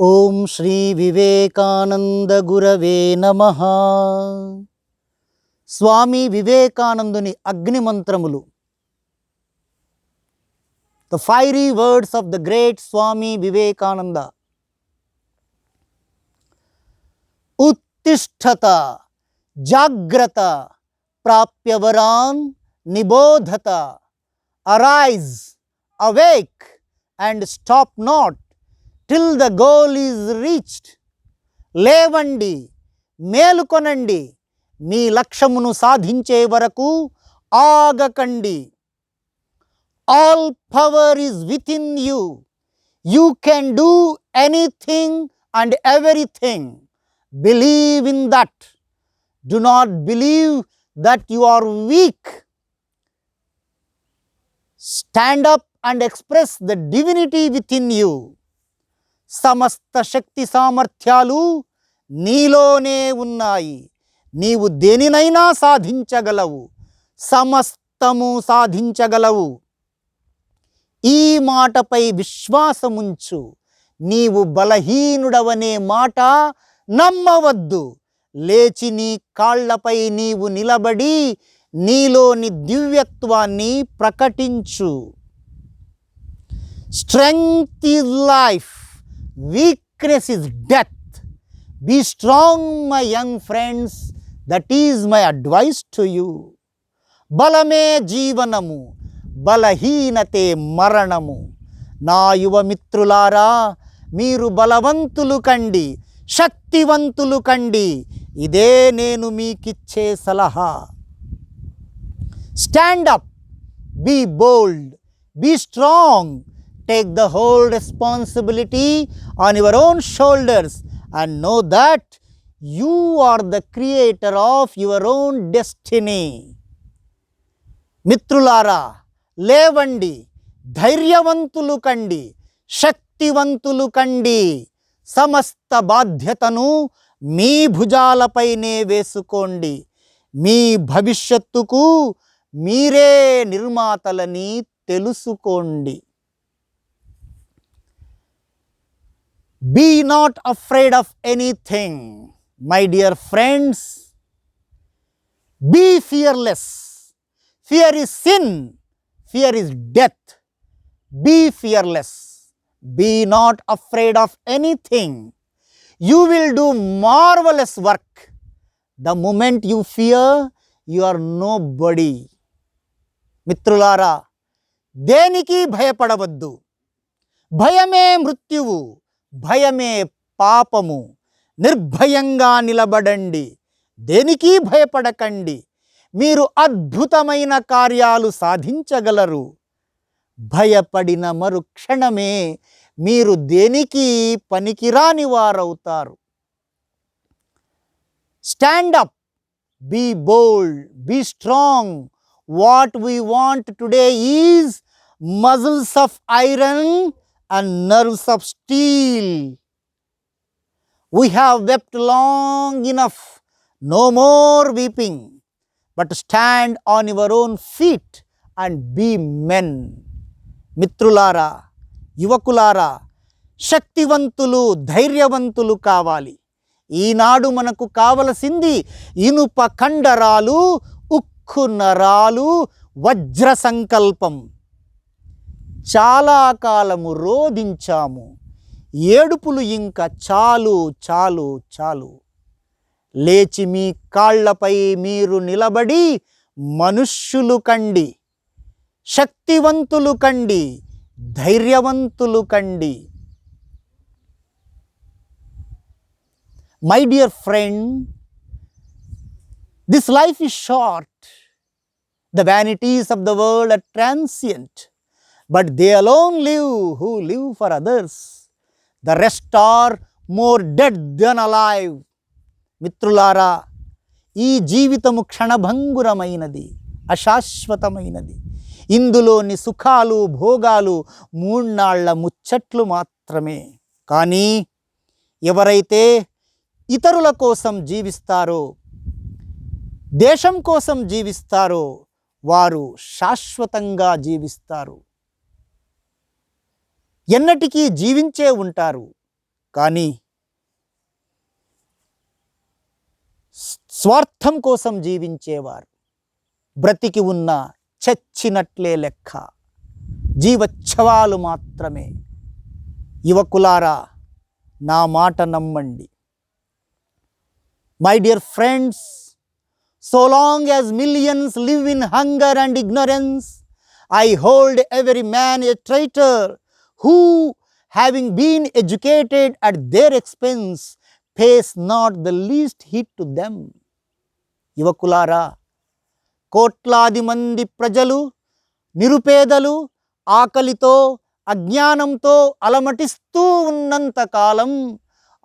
ఓం శ్రీ వివేకానంద గురవే నమ. స్వామి వివేకానందుని అగ్ని మంత్రములు. The fiery words of the great Swami Vivekananda. ఉత్తిష్టత జాగ్రత్త ప్రాప్యవరాన్ నిబోధత. Arise awake and stop not till the goal is reached లేవండి మేలుకొనండి మీ లక్ష్యమును సాధించే వరకు ఆగకండి. All power is within you you can do anything and everything believe in that do not believe that you are weak stand up and express the divinity within you సమస్త శక్తి సామర్థ్యాలు నీలోనే ఉన్నాయి. నీవు దేనినైనా సాధించగలవు. సమస్తము సాధించగలవు. ఈ మాటపై విశ్వాసముంచు. నీవు బలహీనుడవనే మాట నమ్మవద్దు. లేచి నీ కాళ్ళపై నీవు నిలబడి నీలోని దివ్యత్వాన్ని ప్రకటించు. Strength is life. Weakness is death be strong my young friends that is my advice to you బలమే జీవనము బలహీనతే మరణము. నా యువ మిత్రులారా మీరు బలవంతులు కండి శక్తివంతులు కండి. ఇదే నేను మీకిచ్చే సలహా. Stand up be bold be strong take the whole responsibility on your own shoulders and know that you are the creator of your own destiny. మిత్రులారా లేవండి ధైర్యవంతులు కండి శక్తివంతులు కండి సమస్త బాధ్యతను మీ భుజాలపైనే వేసుకోండి మీ భవిష్యత్తుకు మీరే నిర్మాతలని తెలుసుకోండి be not afraid of anything my dear friends be fearless fear is sin fear is death be fearless be not afraid of anything you will do marvellous work the moment you fear you are nobody మిత్రులారా దేనికి భయపడవద్దు భయమే మృత్యువు భయమే పాపము. నిర్భయంగా నిలబడండి. దేనికి భయపడకండి. మీరు అద్భుతమైన కార్యాలు సాధించగలరు. భయపడిన మరుక్షణమే మీరు దేనికి పనికిరాని వారవుతారు. Stand up be bold be strong what we want today is muscles of iron and nerves of steel. We have wept long enough, no more weeping, but stand on your own feet and be men. మిత్రులారా యువకులారా శక్తివంతులు ధైర్యవంతులు కావాలి ఈనాడు మనకు కావలసింది ఇనుప కండరాలు ఉక్కు నరాలు వజ్ర సంకల్పం చాలా కాలము రోధించాము. ఏడుపులు ఇంకా చాలు చాలు చాలు. లేచి మీ కాళ్ళపై మీరు నిలబడి మనుష్యులు కండి శక్తివంతులు కండి ధైర్యవంతులు కండి. My dear friend this life is short the vanities of the world are transient but they alone live who live for others the rest are more dead than alive మిత్రులారా ఈ జీవితము క్షణభంగురమైనది అశాశ్వతమైనది. ఇందులోని సుఖాలు భోగాలు మూన్నాళ్ళ ముచ్చట్లు మాత్రమే. కానీ ఎవరైతే ఇతరుల కోసం జీవిస్తారో దేశం కోసం జీవిస్తారో వారు శాశ్వతంగా జీవిస్తారు. ఎన్నటికీ జీవించే ఉంటారు. కానీ స్వార్థం కోసం జీవించేవారు. బ్రతికి ఉన్న చచ్చినట్లే లెక్క. జీవచ్ఛవాలు మాత్రమే. యువకులారా నా మాట నమ్మండి. My dear friends so long as millions live in hunger and ignorance I hold every man a traitor. Who having been educated at their expense pays not the least heed to them యువకులారా కోట్లాది మంది ప్రజలు నిరుపేదలు ఆకలితో అజ్ఞానంతో అలమటిస్తూ ఉన్నంతకాలం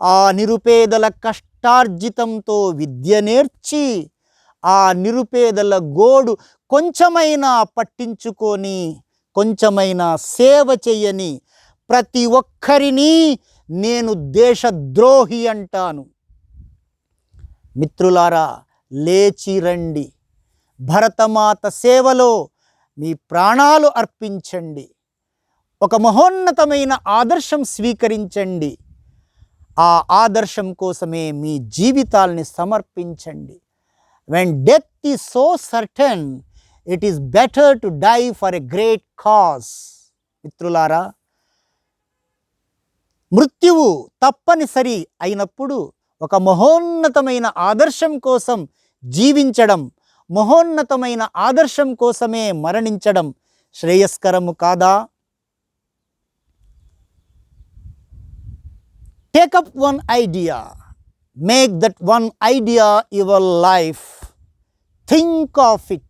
ఆ నిరుపేదల కష్టార్జితంతో విద్య నేర్చి ఆ నిరుపేదల గోడు కొంచెమైనా పట్టించుకొని కొంచెమైనా సేవ చెయ్యని ప్రతి ఒక్కరిని నేను దేశద్రోహి అంటాను. మిత్రులారా లేచి రండి. భరతమాత సేవలో మీ ప్రాణాలు అర్పించండి. ఒక మహోన్నతమైన ఆదర్శం స్వీకరించండి. ఆ ఆదర్శం కోసమే మీ జీవితాల్ని సమర్పించండి. When death is so certain it is better to die for a great cause మిత్రులారా మృత్యువు తప్పనిసరి అయినప్పుడు ఒక మహోన్నతమైన ఆదర్శం కోసం జీవించడం మహోన్నతమైన ఆదర్శం కోసమే మరణించడం శ్రేయస్కరము కాదా? Take up one idea make that one idea your life think of it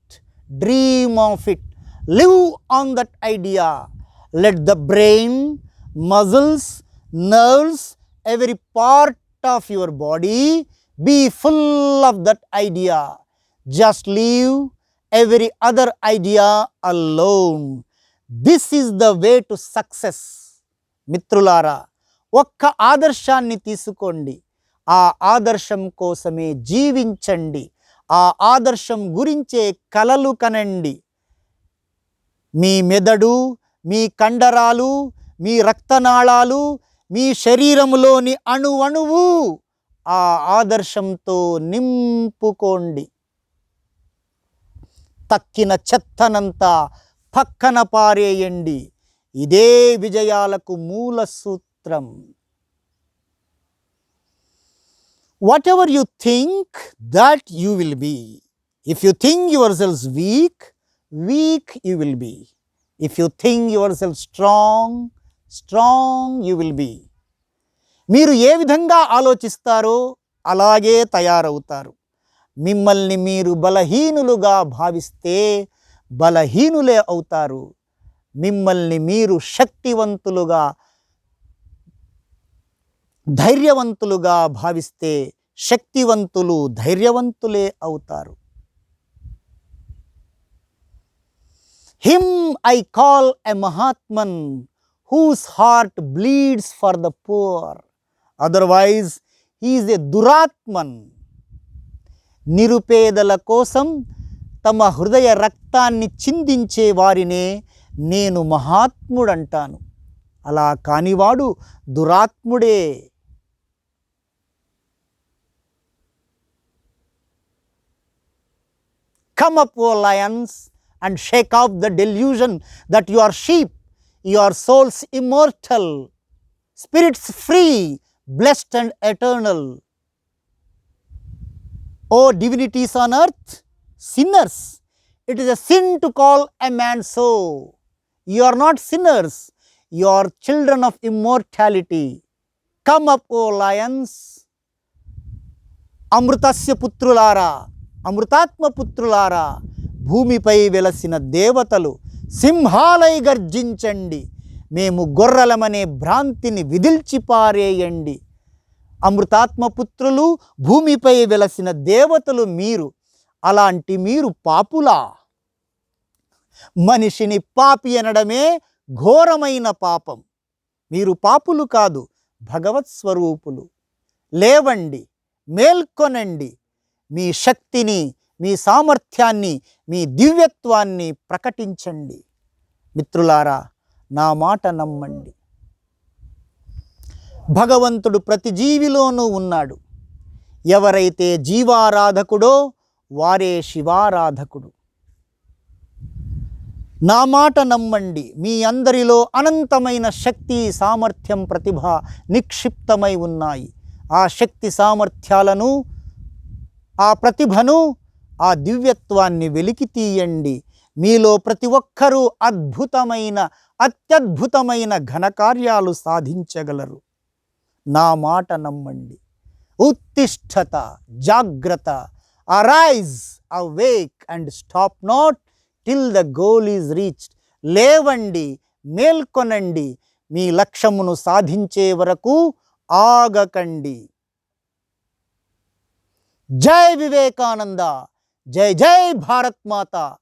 dream of it live on that idea let the brain muscles nerves every part of your body be full of that idea just leave every other idea alone this is the way to success మిత్రులారా ఒక్క ఆదర్శాన్ని తీసుకోండి. ఆ ఆదర్శం కోసమే జీవించండి. ఆ ఆదర్శం గురించే కలలు కనండి. మీ మెదడు మీ కండరాలు మీ రక్తనాళాలు మీ శరీరంలోని అణువణువు ఆ ఆదర్శంతో నింపుకోండి. తక్కిన చెత్తనంతా పక్కన పారేయండి. ఇదే విజయాలకు మూల సూత్రం. Whatever you think that you will be if you think yourselves weak weak you will be if you think yourself strong strong you will be మీరు ఏ విధంగా ఆలోచిస్తారో అలాగే తయారవుతారు. మిమ్మల్ని మీరు బలహీనులుగా భావిస్తే బలహీనులే అవుతారు. మిమ్మల్ని మీరు శక్తివంతులుగా ధైర్యవంతులుగా భావిస్తే శక్తివంతులు ధైర్యవంతులే అవుతారు. Him I call a mahatman whose heart bleeds for the poor otherwise he's a duratman నిరుపేదల కోసం తమ హృదయ రక్తాన్ని చిందించే వారినే నేను మహాత్ముడంటాను. అలా కానివాడు దురాత్ముడే. Come up, O lions, and shake off the delusion that you are sheep, your souls immortal, spirits free, blessed and eternal. O divinities on earth, sinners, it is a sin to call a man so. You are not sinners, you are children of immortality. Come up, O lions. అమృతస్య పుత్రులారా అమృతాత్మ పుత్రులారా భూమిపై వెలసిన దేవతలు సింహాలై గర్జించండి. మేము గొర్రెలమనే భ్రాంతిని విదిల్చిపారేయండి అమృతాత్మ పుత్రులు భూమిపై వెలసిన దేవతలు మీరు అలాంటి మీరు పాపులా? మనిషిని పాపి అనడమే ఘోరమైన పాపం. మీరు పాపులు కాదు భగవత్ స్వరూపులు లేవండి మేల్కొనండి. మీ శక్తిని మీ సామర్థ్యాన్ని మీ దివ్యత్వాన్ని ప్రకటించండి. మిత్రులారా నా మాట నమ్మండి. భగవంతుడు ప్రతి జీవిలోనూ ఉన్నాడు. ఎవరైతే జీవారాధకుడో వారే శివారాధకుడు. నా మాట నమ్మండి. మీ అందరిలో అనంతమైన శక్తి సామర్థ్యం ప్రతిభ నిక్షిప్తమై ఉన్నాయి. ఆ శక్తి సామర్థ్యాలను ఆ ప్రతిభను ఆ దివ్యత్వాన్ని వెలికి తీయండి. మీలో ప్రతి ఒక్కరూ అద్భుతమైన అత్యద్భుతమైన ఘనకార్యాలు సాధించగలరు. నా మాట నమ్మండి. ఉత్తిష్టత జాగ్రత్త arise awake and stop not till the goal is reached లేవండి మేల్కొనండి. మీ లక్ష్యమును సాధించే వరకు ఆగకండి. जय विवेकानंदा जय जय भारत माता।